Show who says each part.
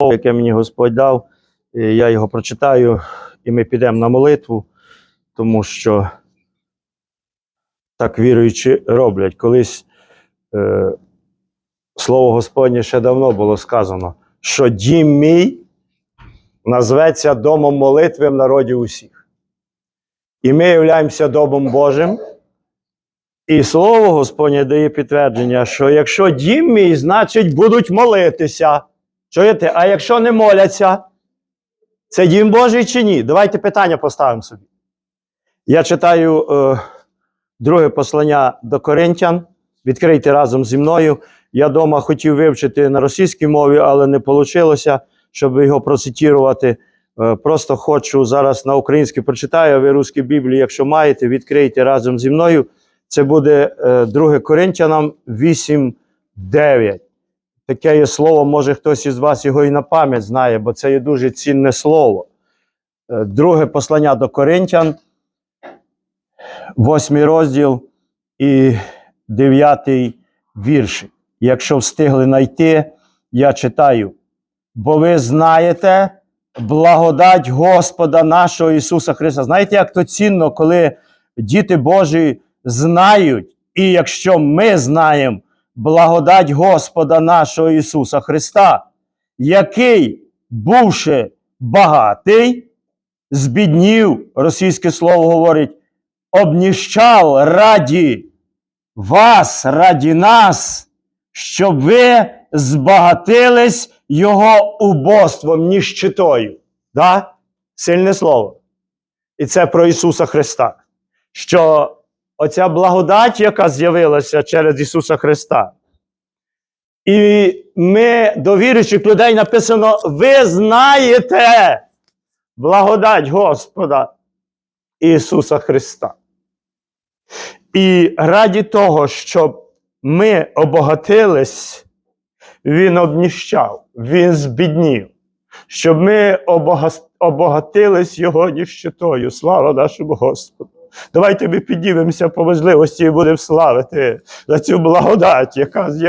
Speaker 1: яке мені Господь дав. І Я його прочитаю, і ми підемо на молитву, тому що так віруючі роблять. Колись е, слово Господнє ще давно було сказано, що дім мій назветься домом молитви в народі усіх. І ми являємося домом Божим. І слово Господнє дає підтвердження, що якщо дім мій, значить будуть молитися. Чуєте? А якщо не моляться, це дім Божий чи ні? Давайте питання поставимо собі. Я читаю е, друге послання до Коринтян. Відкрийте разом зі мною. Я вдома хотів вивчити на російській мові, але не вийшло, щоб його процитувати. Е, просто хочу зараз на українській прочитаю, а ви русські Біблії, якщо маєте, відкрийте разом зі мною. Це буде е, 2 Коринтянам 8.9. Таке є слово, може хтось із вас його і на пам'ять знає, бо це є дуже цінне слово. Е, Друге послання до Коринтян, восьмий розділ і дев'ятий вірш. Якщо встигли знайти, я читаю. Бо ви знаєте благодать Господа нашого Ісуса Христа. Знаєте, як то цінно, коли діти Божі знають, і якщо ми знаємо благодать Господа нашого Ісуса Христа, який, бувши багатий, збіднів, російське слово говорить, обніщав раді вас, раді нас, щоб ви збагатились Його убоством, ніщитою. Да? Сильне слово. І це про Ісуса Христа. Що оця благодать, яка з'явилася через Ісуса Христа. І ми до віруючих людей написано: ви знаєте благодать Господа Ісуса Христа. І раді того, щоб ми обогатились, Він обніщав, Він збіднів, щоб ми обогатились Його ніщитою. Слава нашому Господу! Давайте ми піднімемося по можливості і будемо славити за цю благодать, яка з'явилася.